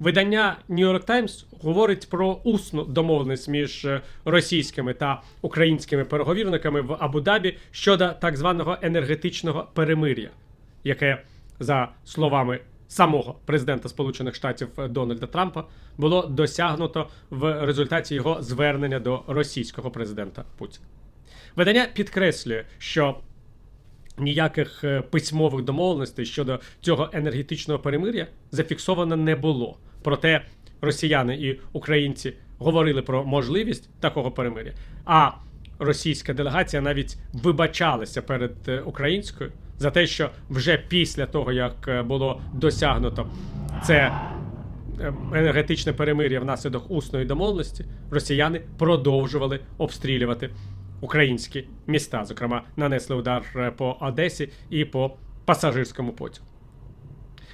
Видання New York Times говорить про усну домовленість між е, російськими та українськими переговірниками в Абу-Дабі щодо так званого енергетичного перемир'я, яке, за словами самого президента Сполучених Штатів Дональда Трампа, було досягнуто в результаті його звернення до російського президента Путіна. Видання підкреслює, що ніяких е, письмових домовленостей щодо цього енергетичного перемир'я зафіксовано не було. Проте росіяни і українці говорили про можливість такого перемир'я. А російська делегація навіть вибачалася перед е, українською за те, що вже після того, як е, було досягнуто це енергетичне перемир'я внаслідок усної домовленості, росіяни продовжували обстрілювати українські міста. Зокрема, нанесли удар е, по Одесі і по пасажирському потягу.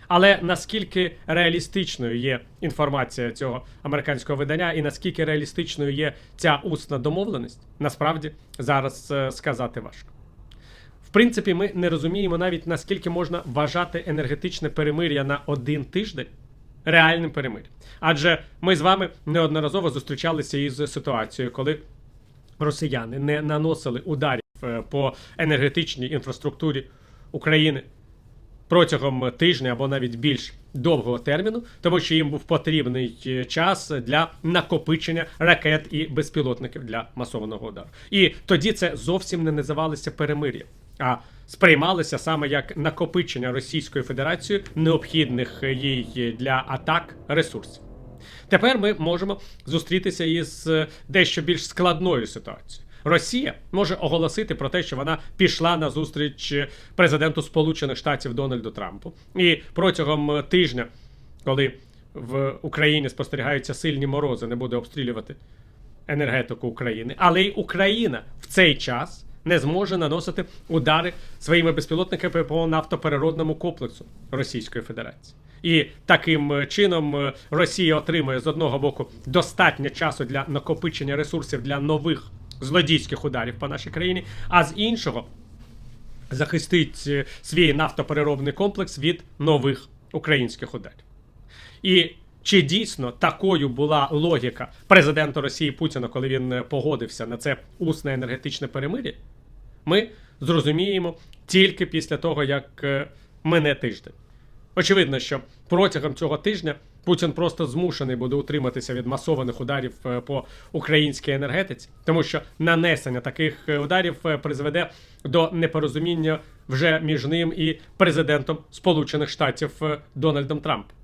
Але наскільки реалістичною є інформація цього американського видання, і наскільки реалістичною є ця усна домовленість, насправді зараз е, сказати важко. В принципі, ми не розуміємо навіть наскільки можна вважати енергетичне перемир'я на один тиждень реальним перемир'ям. Адже ми з вами неодноразово зустрічалися із ситуацією, коли росіяни не наносили ударів е, по енергетичній інфраструктурі України протягом тижня або навіть більш довгого терміну, тому що їм був потрібний е, час для накопичення ракет і безпілотників для масованого удару. І тоді це зовсім не називалося перемир'ям, а сприймалося саме як накопичення Російською Федерацією необхідних їй для атак ресурсів. Тепер ми можемо зустрітися із е, дещо більш складною ситуацією. Росія може оголосити про те, що вона пішла на зустріч президенту Сполучених Штатів Дональду Трампу, і протягом тижня, коли в Україні спостерігаються сильні морози, не буде обстрілювати енергетику України, але й Україна в цей час не зможе наносити удари своїми безпілотниками по нафтопереробному комплексу Російської Федерації. І таким е, чином е, Росія отримує з одного боку достатньо часу для накопичення ресурсів для нових злодійських ударів по нашій країні, а з іншого захистить е, свій нафтопереробний комплекс від нових українських ударів. І чи дійсно такою була логіка президента Росії Путіна, коли він погодився на це усне енергетичне перемир'я? Ми зрозуміємо тільки після того, як мине тиждень. Очевидно, що протягом цього тижня Путін просто змушений буде утриматися від масованих ударів е, по українській енергетиці, тому що нанесення таких е, ударів е, призведе до непорозуміння вже між ним і президентом Сполучених Штатів Дональдом Трампом.